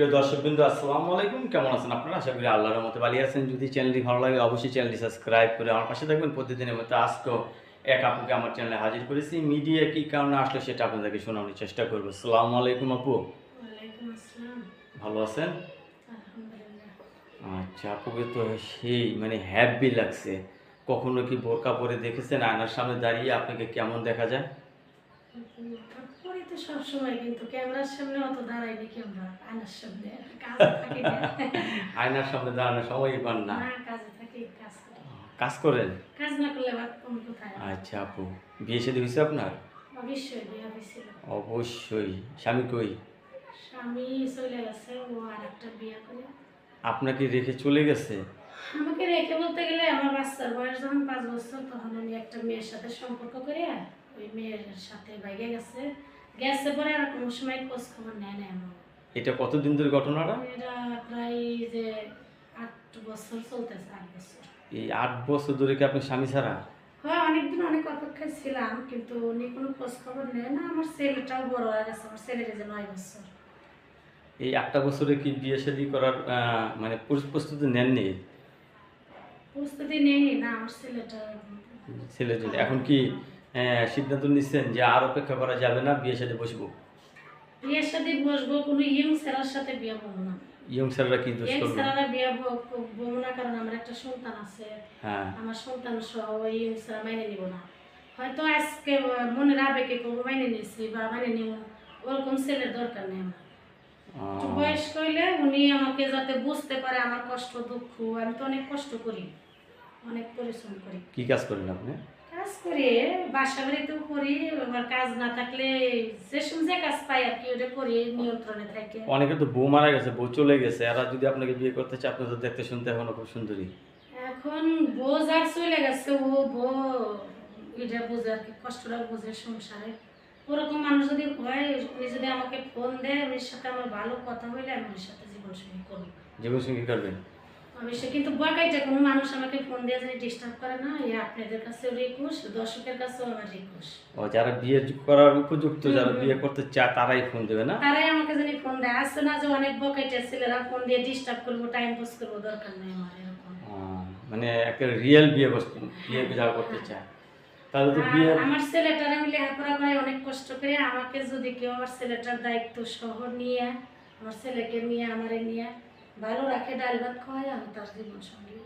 সুপ্রিয় দর্শকবৃন্দ আসসালামু আলাইকুম। কেমন আছেন আপনারা? আশা করি আল্লাহর মতো ভালো আছেন। যদি চ্যানেলটি ভালো লাগে অবশ্যই চ্যানেলটি সাবস্ক্রাইব করে আমার পাশে থাকবেন। প্রতিদিনের মতো আজকেও এক আপুকে আমার চ্যানেলে হাজির করেছি। মিডিয়া কি কারণে আসলো সেটা আপনাদেরকে শোনানোর চেষ্টা করব। আসসালামু আলাইকুম আপু। ভালো আছেন? আচ্ছা আপুকে তো সেই মানে হ্যাপি লাগছে। কখনো কি বোরকা পরে দেখেছেন? আয়নার সামনে দাঁড়িয়ে আপনাকে কেমন দেখা যায়? তো সবসময় কিন্তু ক্যামেরার সামনে অত দাঁড়াইনি ক্যামেরা আয়নার সামনে। কাজ থাকে আয়নার সামনে দাঁড়ানোর সময়ই পান না। কাজে থাকি কাজ কাজ করেন? কাজ না করলে কোথায়? আচ্ছা আপু। বিয়ে শাদী হয়েছে আপনার? অবশ্যই বিয়ে হয়েছিল। অবশ্যই। স্বামী কই? স্বামী চলে গেছে ও আর একটা বিয়ে করে। আপনাকে রেখে চলে গেছে? আমাকে রেখে বলতে গেলে আমার বাচ্চার বয়স যখন পাঁচ বছর তখন আমি একটা মেয়ের সাথে সম্পর্ক করে ওই মেয়ের সাথে বাইরে গেছে। গেছে পরে আর কোনো সময় খোঁজ খবর নেয় না আমার। এটা কতদিন ধরে ঘটনাটা? এটা প্রায় যে আট বছর চলতেছে আট বছর। এই আট বছর ধরে কি আপনি স্বামী ছাড়া? হয় অনেকদিন অনেক অপেক্ষায় ছিলাম কিন্তু উনি কোনো খোঁজ খবর নেয় না। আমার ছেলেটাও বড় হয়ে গেছে আমার ছেলের যে নয় বছর। এই আটটা বছরে কি বিয়ে শাদী করার মানে প্রস্তুতি নেননি? প্রস্তুতি নেয়নি না আমার ছেলেটা জন্য এখন কি সিদ্ধান্ত নিচ্ছেন যে আর অপেক্ষা করা যাবে না বিয়ে শাদী বসবো। বিয়ের সাথে বসবো কোনো ইয়ং ছেলের সাথে বিয়ে না। ইয়ং স্যাররা কি দোষ করবে? ছেলেরা বিয়ে ব- না কারণ আমার একটা সন্তান আছে। হ্যাঁ। আমার সন্তান সহ ইয়ং ছেলেরা মাইনে নিব না। হয়তো আজকে মনের আবেগে করব মাইনে বা মাইনে নিব ওরকম ছেলের দরকার নেই আমার। বয়স্ক হইলে উনি আমাকে যাতে বুঝতে পারে আমার কষ্ট দুঃখ আমি তো অনেক কষ্ট করি। অনেক পরিশ্রম করি। কি কাজ করেন আপনি? কাজ করি বাসা বাড়িতেও করি আবার কাজ না থাকলে যে কাজ পাই আর কি ওটা করি নিয়ন্ত্রণে থাকে। অনেকে তো বউ মারা গেছে বউ চলে গেছে এরা যদি আপনাকে বিয়ে করতে চায় আপনি তো দেখতে শুনতে এখনও খুব সুন্দরী। এখন বউ যার চলে গেছে ও বউ এটা বোঝে আর কি কষ্টটা বোঝে সংসারে। ওরকম মানুষ যদি হয় উনি যদি আমাকে ফোন দেয় উনির সাথে আমার ভালো কথা হইলে আমি ওর সাথে জীবন সঙ্গী করব। জীবন সঙ্গী করবেন? অবশ্যই কিন্তু বকাইটা কোনো মানুষ আমাকে ফোন দিয়ে যদি ডিস্টার্ব করে না এই আপনাদের কাছেও রিকোয়েস্ট দর্শকের কাছেও আমার রিকোয়েস্ট। ও যারা বিয়ে করার উপযুক্ত যারা বিয়ে করতে চায় তারাই ফোন দেবে না? তারাই আমাকে যদি ফোন দেয়। আসছে না যে অনেক বকাইটা ছেলেরা ফোন দিয়ে ডিস্টার্ব করব টাইম পাস করব দরকার নেই আমার এরকম। মানে একটা রিয়েল বিয়ে বস্তু বিয়ে যারা করতে চায়। তাহলে তো বিয়ে আমার ছেলেটার আমি লেখাপড়া করে অনেক কষ্ট করে আমাকে যদি কেউ আমার ছেলেটার দায়িত্ব সহ নিয়ে আমার ছেলেকে নিয়ে আমারে নিয়ে ভালো রাখে ডাল ভাত খাওয়াই আমি তার জীবন সঙ্গী।